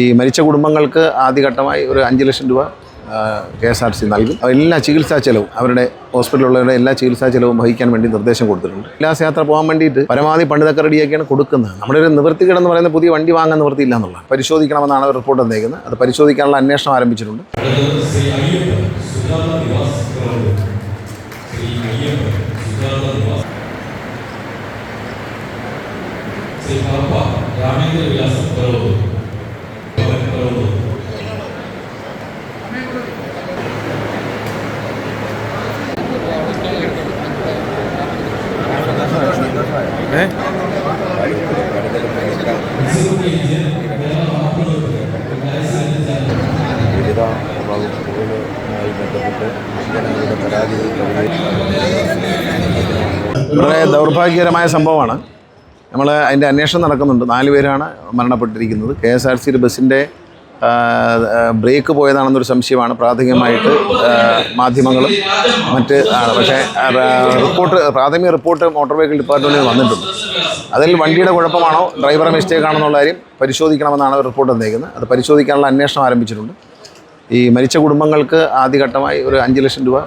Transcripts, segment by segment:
ഈ മരിച്ച കുടുംബങ്ങൾക്ക് ആദ്യഘട്ടമായി ഒരു അഞ്ച് ലക്ഷം രൂപ കെ എസ് ആർ സി നൽകും. എല്ലാ ചികിത്സാ ചെലവും അവരുടെ ഹോസ്പിറ്റലുള്ളവരുടെ എല്ലാ ചികിത്സാ ചെലവും വഹിക്കാൻ വേണ്ടി നിർദ്ദേശം കൊടുത്തിട്ടുണ്ട്. ഉല്ലാസയാത്ര പോകാൻ വേണ്ടിയിട്ട് പരമാവധി പണ്ടിതൊക്കെ റെഡിയാക്കിയാണ് കൊടുക്കുന്നത്. നമ്മുടെ ഒരു നിവൃത്തികേടെന്ന് പറയുന്ന പുതിയ വണ്ടി വാങ്ങാൻ നിവൃത്തിയില്ല എന്നുള്ള പരിശോധിക്കണമെന്നാണ് അവർ റിപ്പോർട്ട് വന്നേക്കുന്നത് അത് പരിശോധിക്കാനുള്ള അന്വേഷണം ആരംഭിച്ചിട്ടുണ്ട്. ശ്രീ വളരെ ദൗർഭാഗ്യകരമായ സംഭവമാണ്. നമ്മൾ അതിന്റെ അന്വേഷണം നടക്കുന്നുണ്ട്. നാല് പേരാണ് മരണപ്പെട്ടിരിക്കുന്നത്. കെ എസ് ആർ സി ബസ്സിന്റെ ബ്രേക്ക് പോയതാണെന്നൊരു സംശയമാണ്. പ്രാഥമികമായിട്ട് മാധ്യമങ്ങളും മറ്റ് ആണ്. പക്ഷേ റിപ്പോർട്ട് പ്രാഥമിക റിപ്പോർട്ട് മോട്ടോർ വെഹിക്കിൾ ഡിപ്പാർട്ട്മെന്റിൽ വന്നിട്ടുണ്ട്. അതിൽ വണ്ടിയുടെ കുഴപ്പമാണോ? ഡ്രൈവറെ മിസ്റ്റേക്ക് ആണെന്നുള്ള കാര്യം പരിശോധിക്കണമെന്നാണ് റിപ്പോർട്ട് തന്നേക്കുന്നത് അത് പരിശോധിക്കാനുള്ള അന്വേഷണം ആരംഭിച്ചിട്ടുണ്ട്. ഈ മരിച്ച കുടുംബങ്ങൾക്ക് ആദ്യഘട്ടമായി ഒരു അഞ്ച് ലക്ഷം രൂപ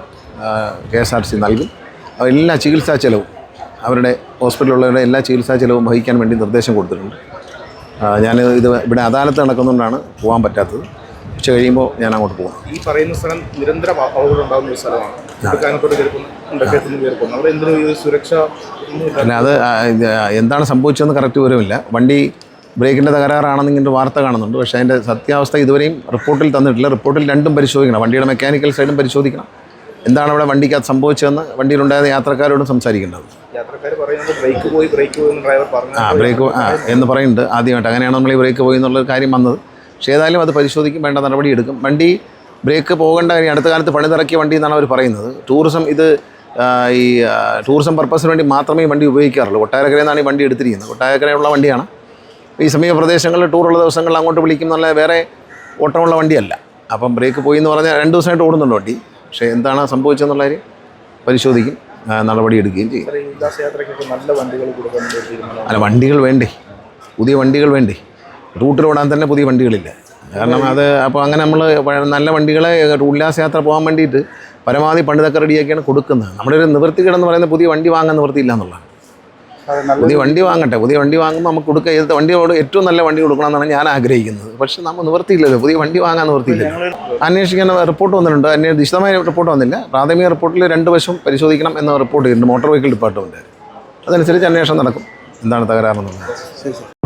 കെ എസ് ആർ സി നൽകും. എല്ലാ ചികിത്സാ ചെലവും അവരുടെ ഹോസ്പിറ്റലുള്ളവരുടെ എല്ലാ ചികിത്സാ ചെലവും വഹിക്കാൻ വേണ്ടി നിർദ്ദേശം കൊടുത്തിട്ടുണ്ട്. ഞാൻ ഇത് ഇവിടെ അദാലത്ത് നടക്കുന്നതുകൊണ്ടാണ് പോകാൻ പറ്റാത്തത്. ഉച്ച കഴിയുമ്പോൾ ഞാൻ അങ്ങോട്ട് പോകും ഈ പറയുന്ന സ്ഥലം നിരന്തര അപകടം ഉണ്ടാകുന്ന ഒരു സ്ഥലമാണ്. സുരക്ഷ അത് എന്താണ് സംഭവിച്ചതെന്ന് കറക്റ്റ് വിവരമില്ല. വണ്ടി ബ്രേക്കിന്റെ തകരാറാണെന്ന് ഇങ്ങനെ വാർത്ത കാണുന്നുണ്ട്. പക്ഷേ അതിന്റെ സത്യാവസ്ഥ ഇതുവരെയും റിപ്പോർട്ടിൽ തന്നിട്ടില്ല. റിപ്പോർട്ടിൽ രണ്ടും പരിശോധിക്കണം. വണ്ടിയുടെ മെക്കാനിക്കൽ സൈഡും പരിശോധിക്കണം. എന്താണ് അവിടെ വണ്ടിക്കകത്ത് സംഭവിച്ചതെന്ന്? വണ്ടിയിലുണ്ടായ യാത്രക്കാരോടും സംസാരിക്കേണ്ടത്. ആ ബ്രേക്ക് ആ എന്ന് പറയുന്നുണ്ട്. ആദ്യമായിട്ട് അങ്ങനെയാണ് നമ്മൾ ഈ ബ്രേക്ക് പോയി എന്നുള്ളൊരു കാര്യം വന്നത്. പക്ഷേ ഏതായാലും അത് പരിശോധിക്കും വേണ്ട നടപടി എടുക്കും. വണ്ടി ബ്രേക്ക് പോകേണ്ട കാര്യം അടുത്ത കാലത്ത് പണിതിറക്കിയ വണ്ടി എന്നാണ് അവർ പറയുന്നത്. ടൂറിസം ഇത് ഈ ടൂറിസം പർപ്പസിന് വേണ്ടി മാത്രമേ ഈ വണ്ടി ഉപയോഗിക്കാറുള്ളൂ. കൊട്ടാരക്കരയിൽ നിന്നാണ് ഈ വണ്ടി എടുത്തിരിക്കുന്നത്. കൊട്ടാരക്കരയുള്ള വണ്ടിയാണ്. ഈ സമീപ പ്രദേശങ്ങളിൽ ടൂറുള്ള ദിവസങ്ങളിൽ അങ്ങോട്ട് വിളിക്കും എന്നുള്ള വേറെ ഓട്ടമുള്ള വണ്ടിയല്ല. അപ്പം ബ്രേക്ക് പോയി എന്ന് പറഞ്ഞാൽ രണ്ട് ദിവസമായിട്ട് ഓടുന്നുണ്ട് വണ്ടി. പക്ഷേ എന്താണ് സംഭവിച്ചതെന്നുള്ള കാര്യം പരിശോധിക്കും. നടപടിയെടുക്കുകയും ചെയ്യും. അല്ല വണ്ടികൾ വേണ്ടേ? പുതിയ വണ്ടികൾ വേണ്ടേ? റൂട്ടിൽ ഓടാൻ തന്നെ പുതിയ വണ്ടികളില്ല. കാരണം അത് അപ്പോൾ അങ്ങനെ നമ്മൾ നല്ല വണ്ടികളെ ഉല്ലാസയാത്ര പോകാൻ വേണ്ടിയിട്ട് പരമാവധി പണ്ടിതൊക്കെ റെഡിയാക്കിയാണ് കൊടുക്കുന്നത്. നമ്മുടെ ഒരു നിവൃത്തികേടെന്ന് പറയുന്നത് പുതിയ വണ്ടി വാങ്ങാൻ നിവൃത്തിയില്ല എന്നുള്ളതാണ്. പുതിയ വണ്ടി വാങ്ങട്ടെ. പുതിയ വണ്ടി വാങ്ങുമ്പോൾ നമുക്ക് കൊടുക്കുക ഏത് വണ്ടിയോട് ഏറ്റവും നല്ല വണ്ടി കൊടുക്കണമെന്നാണ് ഞാൻ ആഗ്രഹിക്കുന്നത്. പക്ഷെ നമ്മൾ നിവർത്തിയില്ലല്ലോ. പുതിയ വണ്ടി വാങ്ങാൻ നിവർത്തിയില്ല. അന്വേഷിക്കാൻ റിപ്പോർട്ട് വന്നിട്ടുണ്ട്. അന്വേ വിശദമായ റിപ്പോർട്ട് വന്നില്ല. പ്രാഥമിക റിപ്പോർട്ടിൽ രണ്ട് വശം പരിശോധിക്കണം എന്ന റിപ്പോർട്ട് ചെയ്തിട്ടുണ്ട് മോട്ടോർ വെഹിക്കിൾ ഡിപ്പാർട്ട്മെന്റ് അതനുസരിച്ച് അന്വേഷണം നടക്കും. എന്താണ് തകരാറെന്നുള്ളത്